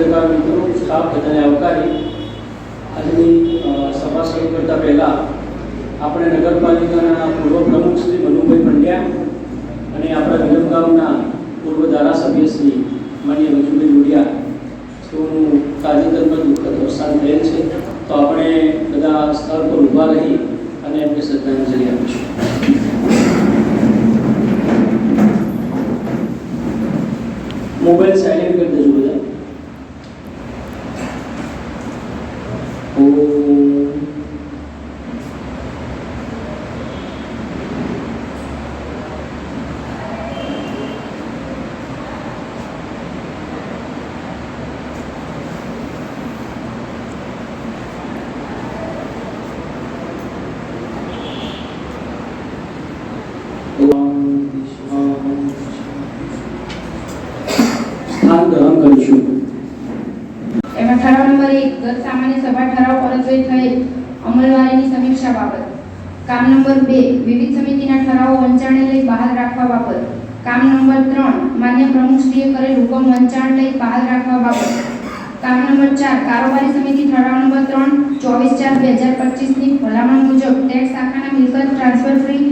પત્રકાર મિત્રો સ્ટાફ બધાને આવકારી આજની સભા શરૂ કરતા પહેલાં આપણે નગરપાલિકાના પૂર્વ પ્રમુખ શ્રી મનુભાઈ પંડ્યા અને આપણા વિરમગામના પૂર્વ ધારાસભ્ય શ્રી માન્ય વજુભાઈ જોડિયા તેઓનું તાજેતરમાં દુઃખદ અવસાન થયેલ છે. તો આપણે બધા સ્થળ પર ઊભા રહી અને એમને શ્રદ્ધાંજલિ આપીશું. મોબાઈલ સાયલેન્ટ કરી સ્થાન ગ્રહણ કરીશું એમાં ઠરાવ નંબર એક ગત સામાન્ય સભા થયેલ અમલવારીની સમીક્ષા બાબત. કામ નંબર બે, વિવિધ સમિતિના ઠરાવો વંચાણે લઈ બહાર રાખવા બાબત. કામ નંબર ત્રણ, માન્ય પ્રમુખશ્રીએ કરેલ હુકમ વંચાણ લઈ બહાર રાખવા બાબત. કામ નંબર ચાર, કારોબારી સમિતિ ઠરાવ નંબર ત્રણ, ચોવીસ ચાર બે હજાર પચીસની ભલામણ મુજબ ટેક્સ શાખાના મિલકત ટ્રાન્સફર ફ્રી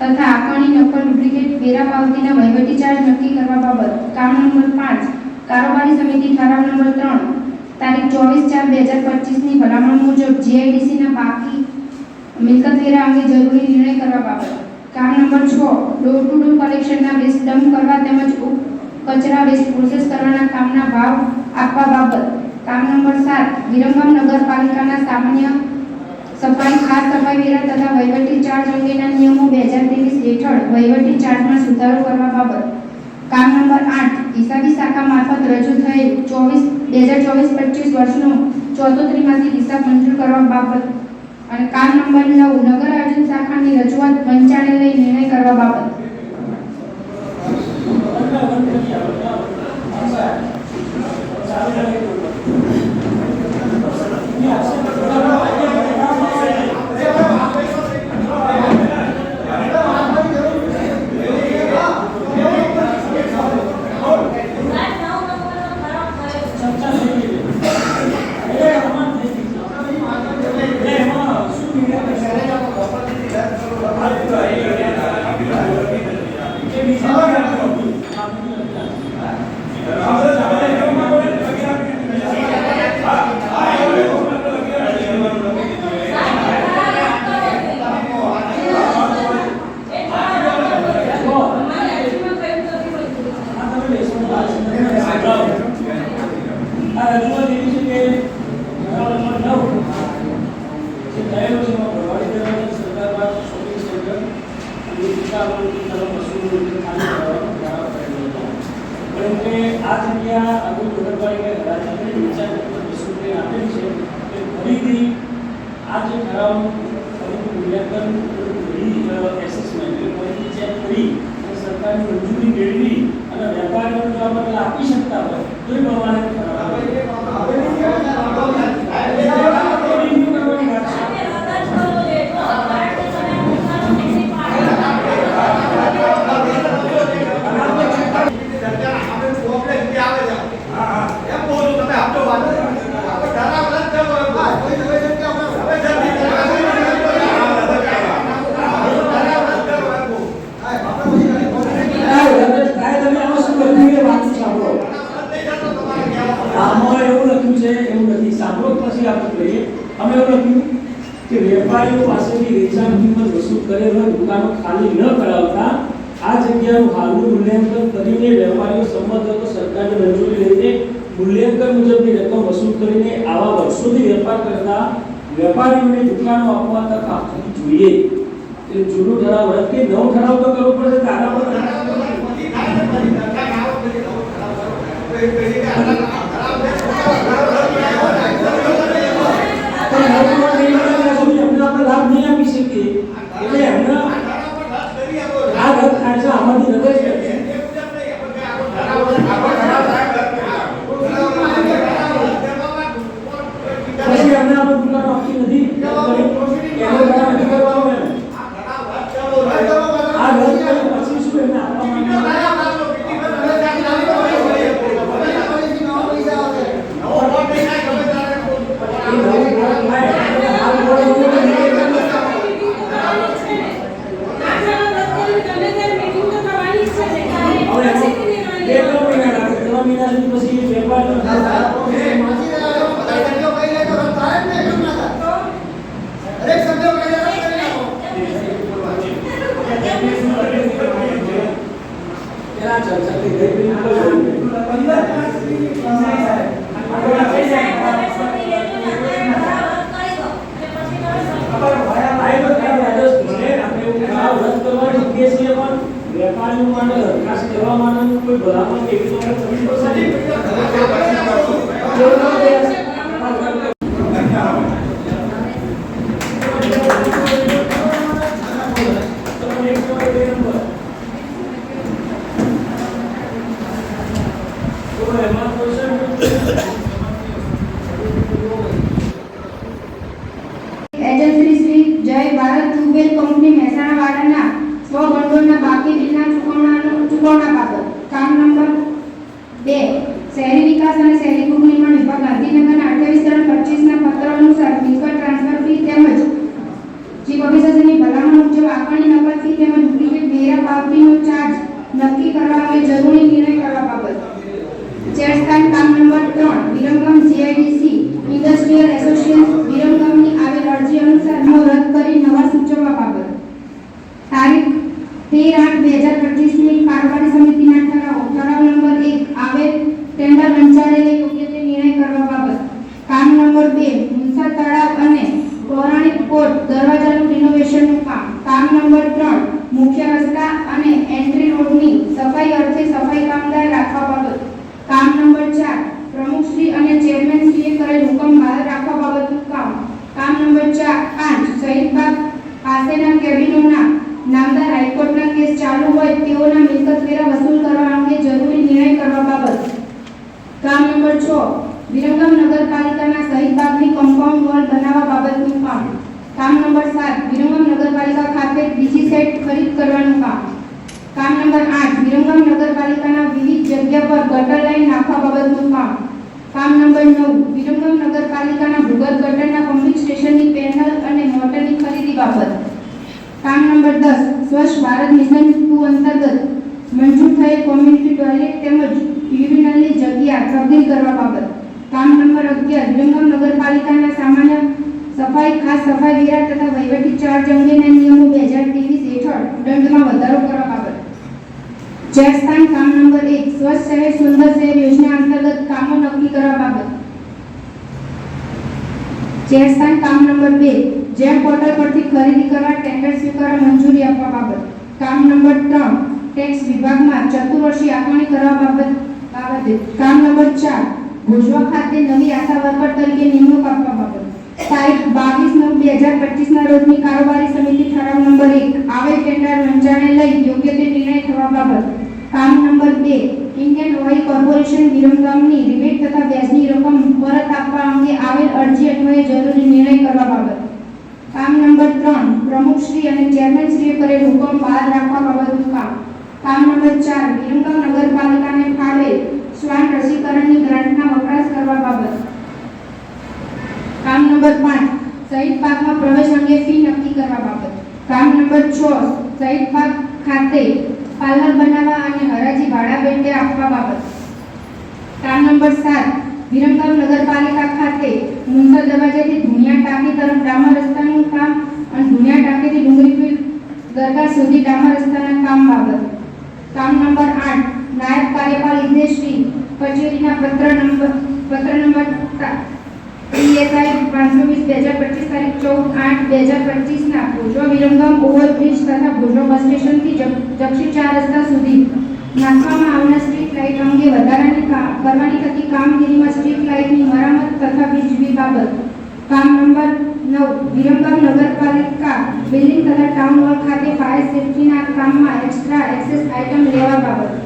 તથા આકારણી નકલ ડુપ્લિકેટ વેરા પાવતીના વહીવટી ચાર્જ નક્કી કરવા બાબત. કામ નંબર પાંચ, કારોબારી સમિતિ ઠરાવ નંબર ત્રણ તારીખ ચોવીસ ચાર બે હજાર પચીસની ભલામણ મુજબ જીઆઈડીસીના બાકી મિલકત વેરા અંગે જરૂરી નિર્ણય કરવા બાબત. કામ નંબર છ ડોર ટુ ડોર કલેક્શનના વેસ્ટ ડમ્પ કરવા તેમજ કચરા વેસ્ટ પ્રોસેસ કરવાના કામના ભાવ આપવા બાબત. કામ નંબર સાત, વિરમગામ નગરપાલિકાના સામાન્ય સફાઈ ખાસ સફાઈ વેરા તથા વહીવટી ચાર્જ અંગેના નિયમો બે હજાર ત્રેવીસ હેઠળ વહીવટી ચાર્જમાં સુધારો કરવા બાબત. કામ નંબર આઠ હિસાબી શાખા મારફત રજૂ થયેલ ચોવીસ, બે હજાર ચોવીસ, પચીસ વર્ષનો ચોથો ત્રિમાસિક હિસાબ મંજૂર કરવા બાબત અને કામ નંબર નવ નગર આયોજન શાખાની રજૂઆત વંચાણે લઈ નિર્ણય કરવા બાબત આ રજૂઆત એવી છે કે ઠરાવ નંબર નવ જે થયેલો છે એમાં ભરવાડી દેવાના સરકારમાં શોપિંગ સેન્ટર અને દુકાનોની તરફ વસૂલ ખાલી કરવાનો ઠરાવ કરેલો હતો કે આ જગ્યા અમુક નગરપાલિકાએ હરાજી વિચાર વસૂલ કરી આપેલી છે કે ફરીથી આ જે ઠરાવનું ફરીથી મૂલ્યાંકન રી એસેસમેન્ટ ફરીથી ચેક કરી અને સરકારની મંજૂરી મેળવી અને વેપારીઓને જો આપણે આપી શકતા હોય તો એ પ્રમાણે ઠરાવ રિન્યુ કરવાની વાત છે આમાં એવું લખ્યું છે એવું નથી સાંભળો તો પછી આપણે કહીએ અમે એવું લખ્યું કે વેપારીઓ પાસેથી વેચાણ કિંમત વસૂલ કરેલ હોય દુકાનો ખાલી ન કરાવતા આ જગ્યાનું હાલનું મૂલ્યાંકન કરીને વેપારીઓ સંમત હતો સરકારની મંજૂરી લઈને મૂલ્યાંકન મુજબની રકમ વસૂલ કરીને આવા વર્ષોથી વેપાર કરતા વેપારીઓને દુકાનો આપવા તક આપવી જોઈએ એ જૂનું ઠરાવ રદ કે નવો ઠરાવ તો કરવો પડશે તારા પર એના ચર્ચા થઈ ગઈ બિલકુલ વેપારીઓ માટે દરખાસ્ત કરવા માટે કોઈ ભલામણ કેવી તો આપણે போன કોર્ટ દરવાજાનું રિનોવેશનનું કામ. કામ નંબર ત્રણ, મુખ્ય રસ્તા અને એન્ટ્રી રોડની સફાઈ અર્થે સફાઈ કામદાર રાખવા બાબત. કામ નંબર ચાર પ્રમુખશ્રી અને ચેરમેનશ્રીએ કરેલ હુકમ બહાર રાખવા બાબતનું કામ. કામ નંબર ચાર પાંચ શહીદબાગ પાસેના કેબિનોના નામદાર હાઈકોર્ટના કેસ ચાલુ હોય તેઓના મિલકત વેરા વસૂલ કરવા અંગે જરૂરી નિર્ણય કરવા બાબત કામ નંબર છ વિરમગામ નગરપાલિકાના શહીદબાગની કમ્પાઉન્ડ વોલ બનાવવા બાબતનું કામ કામ નંબર સાત વિરમગામ નગરપાલિકા ખાતે ડીજી સેટ ખરીદ કરવાનું કામ કામ નંબર આઠ વિરમગામ નગરપાલિકાના વિવિધ જગ્યા પર ગટર લાઈન કામ કામ નંબર નવ, વિરમગામ નગરપાલિકાના ભૂગર્ભ ગટરના પમ્પિંગ સ્ટેશનની પેનલ અને મોટરની ખરીદી બાબત. કામ નંબર દસ, સ્વચ્છ ભારત મિશન ટુ અંતર્ગત મંજૂર થયેલ કોમ્યુનિટી ટોયલેટ તેમજ યુરિનલની જગ્યા તબદીલ કરવા બાબત. કામ નંબર અગિયાર, વિરમગામ નગરપાલિકાના સામાન્ય સફાઈ, ખાસ સફાઈ વિરાટ તથા વહીવટી ચાર્જ અંગેના નિયમો બે હજાર ત્રેવીસ હેઠળ દંડમાં વધારો કરવા બાબત. ચેરસ્થાન કામ નંબર એક, સ્વચ્છ શહેર સુંદર શહેર યોજના અંતર્ગત કામો નક્કી કરવા બાબત. ચેરસ્થાન કામ નંબર બે જેમ પોર્ટલ પરથી ખરીદી કરવા ટેન્ડર સ્વીકારવા મંજૂરી આપવા બાબત. કામ નંબર ત્રણ ટેક્સ વિભાગમાં ચતુર્વર્ષી આકારણી કરવા બાબત બાબતે. કામ નંબર ચાર, ભુજવા ખાતે નવી આશા વર્કર તરીકે નિમણૂક આપવા બાબત. તારીખ બાવીસ નવ બે હજાર પચીસના રોજની કારોબારી સમિતિ ઠરાવ નંબર એક, આવેલ ટેન્ડર મંચાણે લઈ યોગ્ય તે નિર્ણય થવા બાબત. કામ નંબર બે, ઇન્ડિયન ઓઇલ કોર્પોરેશન વિરમગામની રિબેટ તથા વ્યાજની રકમ પરત આપવા અંગે આવેલ અરજી અન્વયે જરૂરી નિર્ણય કરવા બાબત. કામ નંબર ત્રણ પ્રમુખશ્રી અને ચેરમેનશ્રીએ કરેલ હુકમ બહાર રાખવા બાબતનું કામ. કામ નંબર ચાર, વિરમગામ નગરપાલિકાને ફાળે શ્વાન રસીકરણની ગ્રાન્ટના વપરાશ કરવા બાબત. કામ નંબર પાંચ શહીદ પાકમાં પ્રવેશ અંગે ફી નક્કી કરવા બાબત. કામ નંબર છ શહીદ પાક ખાતે પાર્લર બનાવવા અને હરાજી ભાડા પેટે આપવા બાબત. કામ નંબર સાત, વિરમગામ નગરપાલિકા ખાતે મુંસર દરવાજાથી ધુણિયા ટાંકી તરફ ડામર રસ્તાનું કામ અને ધુણિયા ટાંકીથી ડુંગળી દરગાહ સુધી ડામર રસ્તાના કામ બાબત. કામ નંબર આઠ, નાયબ કાર્યપાલ ઇજનેશ્રી કચેરીના પત્ર નંબર પત્ર નંબર પીએસઆઈ પાંચસો વીસ બે હજાર પચીસ તારીખ ચૌદ આઠ બે હજાર પચીસના ભુજવા વિરમગામ ઓવરબ્રિજ તથા ભુજવા બસ સ્ટેશનથી જક્ષી ચાર રસ્તા સુધી નાખવામાં આવનાર સ્ટ્રીટ લાઇટ અંગે વધારાની કરવાની થતી કામગીરીમાં સ્ટ્રીટ લાઇટની મરામત તથા વીજળી બાબત. કામ નંબર નવ, વિરમગામ નગરપાલિકા બિલ્ડિંગ તથા ટાઉન હોલ ખાતે ફાયર સેફટીના કામમાં એક્સ્ટ્રા એક્સેસ આઇટમ લેવા બાબત.